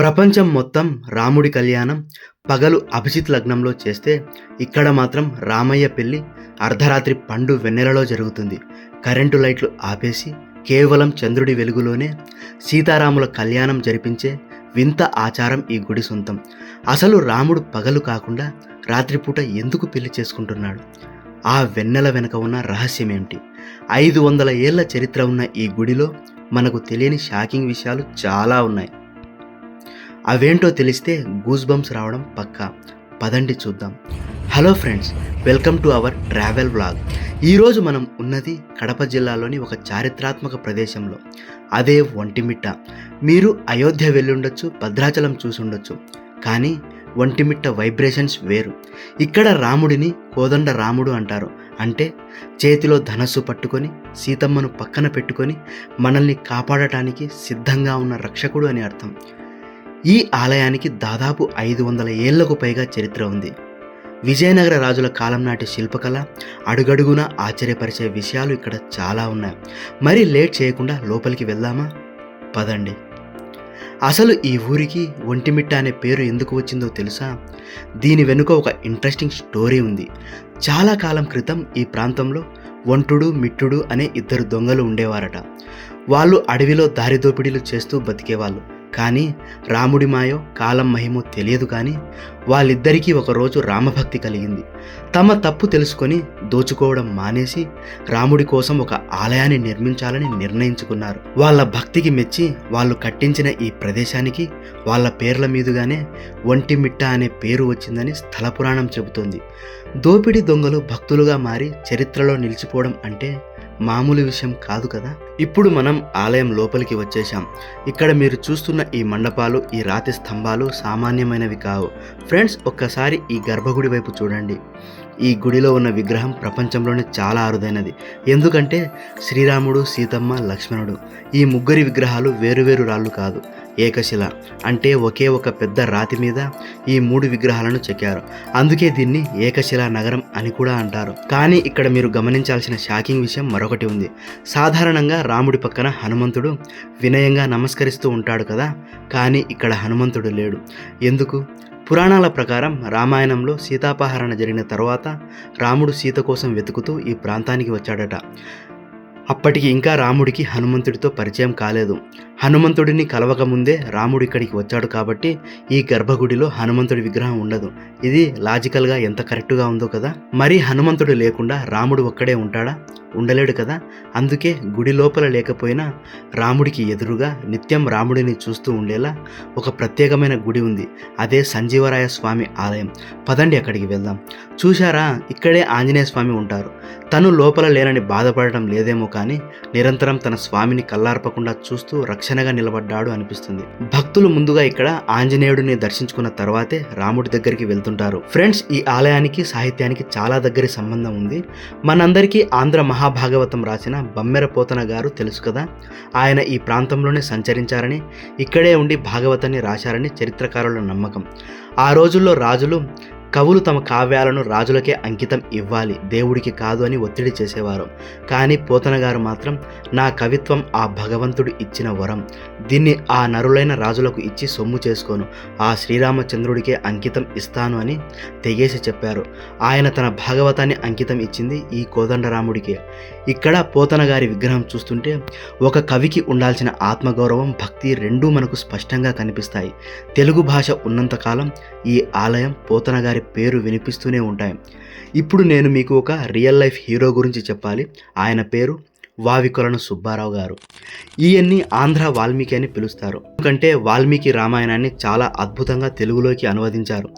ప్రపంచం మొత్తం రాముడి కళ్యాణం పగలు అభిజిత్ లగ్నంలో చేస్తే ఇక్కడ మాత్రం రామయ్య పెళ్ళి అర్ధరాత్రి పండు వెన్నెలలో జరుగుతుంది. కరెంటు లైట్లు ఆపేసి కేవలం చంద్రుడి వెలుగులోనే సీతారాముల కళ్యాణం జరిపించే వింత ఆచారం ఈ గుడి సొంతం. అసలు రాముడు పగలు కాకుండా రాత్రిపూట ఎందుకు పెళ్ళి చేసుకుంటున్నాడు? ఆ వెన్నెల వెనక ఉన్న రహస్యం ఏమిటి ఐదు వందల ఏళ్ళ చరిత్ర ఉన్న ఈ గుడిలో మనకు తెలియని షాకింగ్ విషయాలు చాలా ఉన్నాయి. అవేంటో తెలిస్తే గూస్ బంప్స్ రావడం పక్కా. పదండి చూద్దాం. Hello friends welcome to our travel vlog. ఈరోజు మనం ఉన్నది కడప జిల్లాలోని ఒక చారిత్రాత్మక ప్రదేశంలో. అదే ఒంటిమిట్ట. మీరు అయోధ్య వెళ్ళుండొచ్చు భద్రాచలం చూసుండొచ్చు. కానీ ఒంటిమిట్ట వైబ్రేషన్స్ వేరు. ఇక్కడ రాముడిని కోదండ రాముడు అంటారు. అంటే చేతిలో ధనస్సు పట్టుకొని సీతమ్మను పక్కన పెట్టుకొని మనల్ని కాపాడటానికి సిద్ధంగా ఉన్న రక్షకుడు అని అర్థం. ఈ ఆలయానికి దాదాపు ఐదు వందల ఏళ్ళకు పైగా చరిత్ర ఉంది. విజయనగర రాజుల కాలం నాటి శిల్పకళ అడుగడుగునా ఆశ్చర్యపరిచే విషయాలు ఇక్కడ చాలా ఉన్నాయి. మరి లేట్ చేయకుండా లోపలికి వెళ్దామా? పదండి. అసలు ఈ ఊరికి ఒంటిమిట్ట అనే పేరు ఎందుకు వచ్చిందో తెలుసా? దీని వెనుక ఒక ఇంట్రెస్టింగ్ స్టోరీ ఉంది. చాలా కాలం క్రితం ఈ ప్రాంతంలో ఒంటుడు మిట్టుడు అనే ఇద్దరు దొంగలు ఉండేవారట. వాళ్ళు అడవిలో దారిదోపిడీలు చేస్తూ బతికేవాళ్ళు. కానీ రాముడి మాయో కాలం మహిమో తెలియదు కానీ వాళ్ళిద్దరికీ ఒకరోజు రామభక్తి కలిగింది. తమ తప్పు తెలుసుకొని దోచుకోవడం మానేసి రాముడి కోసం ఒక ఆలయాన్ని నిర్మించాలని నిర్ణయించుకున్నారు. వాళ్ళ భక్తికి మెచ్చి వాళ్ళు కట్టించిన ఈ ప్రదేశానికి వాళ్ళ పేర్ల మీదుగానే ఒంటిమిట్ట అనే పేరు వచ్చిందని స్థల పురాణం చెబుతోంది. దోపిడీ దొంగలు భక్తులుగా మారి చరిత్రలో నిలిచిపోవడం అంటే మామూలు విషయం కాదు కదా? ఇప్పుడు మనం ఆలయం లోపలికి వచ్చేసాం ఇక్కడ మీరు చూస్తున్న ఈ మండపాలు ఈ రాతి స్తంభాలు సామాన్యమైనవి కావు. ఫ్రెండ్స్ ఒక్కసారి ఈ గర్భగుడి వైపు చూడండి. ఈ గుడిలో ఉన్న విగ్రహం ప్రపంచంలోనే చాలా అరుదైనది. ఎందుకంటే శ్రీరాముడు సీతమ్మ లక్ష్మణుడు ఈ ముగ్గురి విగ్రహాలు వేరువేరు రాళ్ళు కాదు. ఏకశిల అంటే ఒకే ఒక పెద్ద రాతి మీద ఈ మూడు విగ్రహాలను చెక్కారు. అందుకే దీన్ని ఏకశిలా నగరం అని కూడా అంటారు. కానీ ఇక్కడ మీరు గమనించాల్సిన షాకింగ్ విషయం మరొకటి ఉంది. సాధారణంగా రాముడి పక్కన హనుమంతుడు వినయంగా నమస్కరిస్తూ ఉంటాడు కదా కానీ ఇక్కడ హనుమంతుడు లేడు. ఎందుకు? పురాణాల ప్రకారం రామాయణంలో సీతాపహరణ జరిగిన తర్వాత రాముడు సీత కోసం వెతుకుతూ ఈ ప్రాంతానికి వచ్చాడట. అప్పటికి ఇంకా రాముడికి హనుమంతుడితో పరిచయం కాలేదు. హనుమంతుడిని కలవక ముందే రాముడు ఇక్కడికి వచ్చాడు కాబట్టి ఈ గర్భగుడిలో హనుమంతుడి విగ్రహం ఉండదు. ఇది లాజికల్గా ఎంత కరెక్ట్గా ఉందో కదా. మరి హనుమంతుడు లేకుండా రాముడు ఒక్కడే ఉంటాడా? ఉండలేడు కదా. అందుకే గుడి లోపల లేకపోయినా రాముడికి ఎదురుగా నిత్యం రాముడిని చూస్తూ ఉండేలా ఒక ప్రత్యేకమైన గుడి ఉంది. అదే సంజీవరాయ స్వామి ఆలయం. పదండి అక్కడికి వెళ్దాం. చూశారా? ఇక్కడే ఆంజనేయ స్వామి ఉంటారు. తను లోపల లేనని బాధపడటం లేదేమో కానీ నిరంతరం తన స్వామిని కల్లార్పకుండా చూస్తూ రక్షణగా నిలబడ్డాడు అనిపిస్తుంది. భక్తులు ముందుగా ఇక్కడ ఆంజనేయుడిని దర్శించుకున్న తర్వాతే రాముడి దగ్గరికి వెళ్తుంటారు. ఫ్రెండ్స్ ఈ ఆలయానికి సాహిత్యానికి చాలా దగ్గరి సంబంధం ఉంది. మనందరికీ ఆంధ్ర మహాభాగవతం రాసిన బమ్మెర పోతన గారు తెలుసు కదా? ఆయన ఈ ప్రాంతంలోనే సంచరించారని ఇక్కడే ఉండి భాగవతాన్ని రాశారని చరిత్రకారుల నమ్మకం. ఆ రోజుల్లో రాజులు కవులు తమ కావ్యాలను రాజులకే అంకితం ఇవ్వాలి దేవుడికి కాదు అని ఒత్తిడి చేసేవారు. కానీ పోతన గారు మాత్రం నా కవిత్వం ఆ భగవంతుడు ఇచ్చిన వరం. దీన్ని ఆ నరులైన రాజులకు ఇచ్చి సొమ్ము చేసుకోను. ఆ శ్రీరామచంద్రుడికే అంకితం ఇస్తాను అని తెగేసి చెప్పారు. ఆయన తన భాగవతాన్ని అంకితం ఇచ్చింది ఈ కోదండరాముడికే. ఇక్కడ పోతన గారి విగ్రహం చూస్తుంటే ఒక కవికి ఉండాల్సిన ఆత్మగౌరవం భక్తి రెండూ మనకు స్పష్టంగా కనిపిస్తాయి. తెలుగు భాష ఉన్నంతకాలం ఈ ఆలయం పోతన గారి పేరు వినిపిస్తూనే ఉంటాయి. ఇప్పుడు నేను మీకు ఒక రియల్ లైఫ్ హీరో గురించి చెప్పాలి. ఆయన పేరు వావికొలను సుబ్బారావు గారు. ఈయన్ని ఆంధ్ర వాల్మీకి అని పిలుస్తారు. ఎందుకంటే వాల్మీకి రామాయణాన్ని చాలా అద్భుతంగా తెలుగులోకి అనువదించారు.